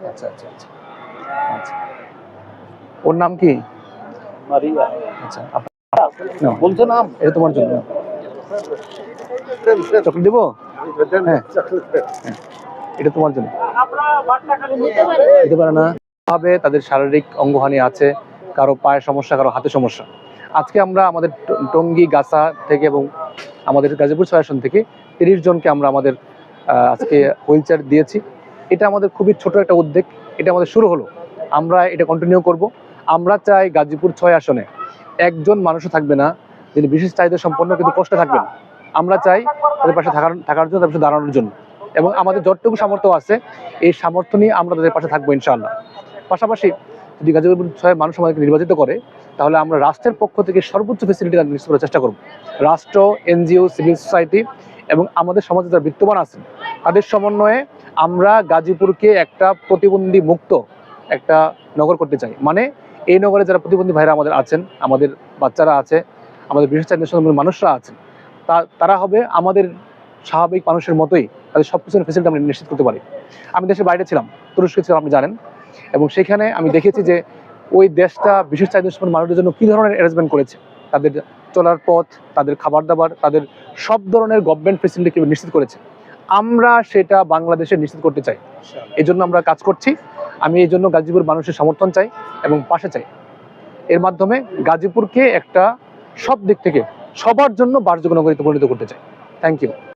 আচ্ছা আচ্ছা আচ্ছা। আচ্ছা। ওর নাম কি? মারিয়া। আচ্ছা বলছো নাম? এটা তোমার জন্য। চকলেট দেবো? হ্যাঁ। এটা তোমার জন্য। দিতে পারে। না। ভাবে তাদের শারীরিক অঙ্গহানি আছে কারও পায়ের সমস্যা কারও হাতে সমস্যা। আজকে আমরা আমাদের টঙ্গী গাছা থেকে এবং আমাদের গাজীপুর ছয় থেকে তিরিশ জনকে আমরা আমাদের আহ, আজকে হুইল চেয়ার দিয়েছি। এটা আমাদের খুবই ছোট একটা উদ্যোগ। এটা আমাদের শুরু হলো। আমরা এটা কন্টিনিউ করব। আমরা চাই গাজীপুর ছয় আসনে একজন মানুষও থাকবে না, যিনি বিশেষ চাহিদা সম্পন্ন, কিন্তু কষ্ট থাকবেন। আমরা চাই তাদের পাশে থাকার থাকার জন্য, তাদের পাশে দাঁড়ানোর জন্য। এবং আমাদের যতটুকু সামর্থ্য আছে, এই সামর্থ্য নিয়ে আমরা তাদের পাশে থাকব, ইনশাআল্লাহ। পাশাপাশি যদি গাজীপুর ছয় মানুষ আমাদেরকে নির্বাচিত করে, তাহলে আমরা রাষ্ট্রের পক্ষ থেকে সর্বোচ্চ ফেসিলিটি নিশ্চিত করার চেষ্টা করব। রাষ্ট্র, এনজিও সিভিল সোসাইটি এবং আমাদের সমাজে যারা বিত্তমান আছেন, তাদের সমন্বয়ে আমরা গাজীপুরকে একটা প্রতিবন্ধী মুক্ত একটা নগর করতে চাই। মানে এই নগরে যারা প্রতিবন্ধী ভাইরা আমাদের আছেন, আমাদের বাচ্চারা আছে, আমাদের বিশেষ চাহিদা মানুষরা আছেন তারা হবে আমাদের স্বাভাবিক মানুষের মতোই তাদের সব কিছুর ফেসিলিটি আমরা নিশ্চিত করতে পারি। আমি দেশের বাইরে ছিলাম, তুরস্কে ছিলাম, আপনি জানেন। এবং সেখানে আমি দেখেছি যে ওই দেশটা বিশেষ চাহিদা মানুষদের জন্য কী ধরনের অ্যারেঞ্জমেন্ট করেছে, তাদের চলার পথ, তাদের খাবার দাবার তাদের সব ধরনের গভর্নমেন্ট ফেসিলিটি নিশ্চিত করেছে। আমরা সেটা বাংলাদেশে নিশ্চিত করতে চাই। এই জন্য আমরা কাজ করছি। আমি এই জন্য গাজীপুর মানুষের সমর্থন চাই এবং পাশে চাই। এর মাধ্যমে গাজীপুরকে একটা সব দিক থেকে সবার জন্য বাসযোগ্য নগরীতে পরিণত করতে চাই। Thank you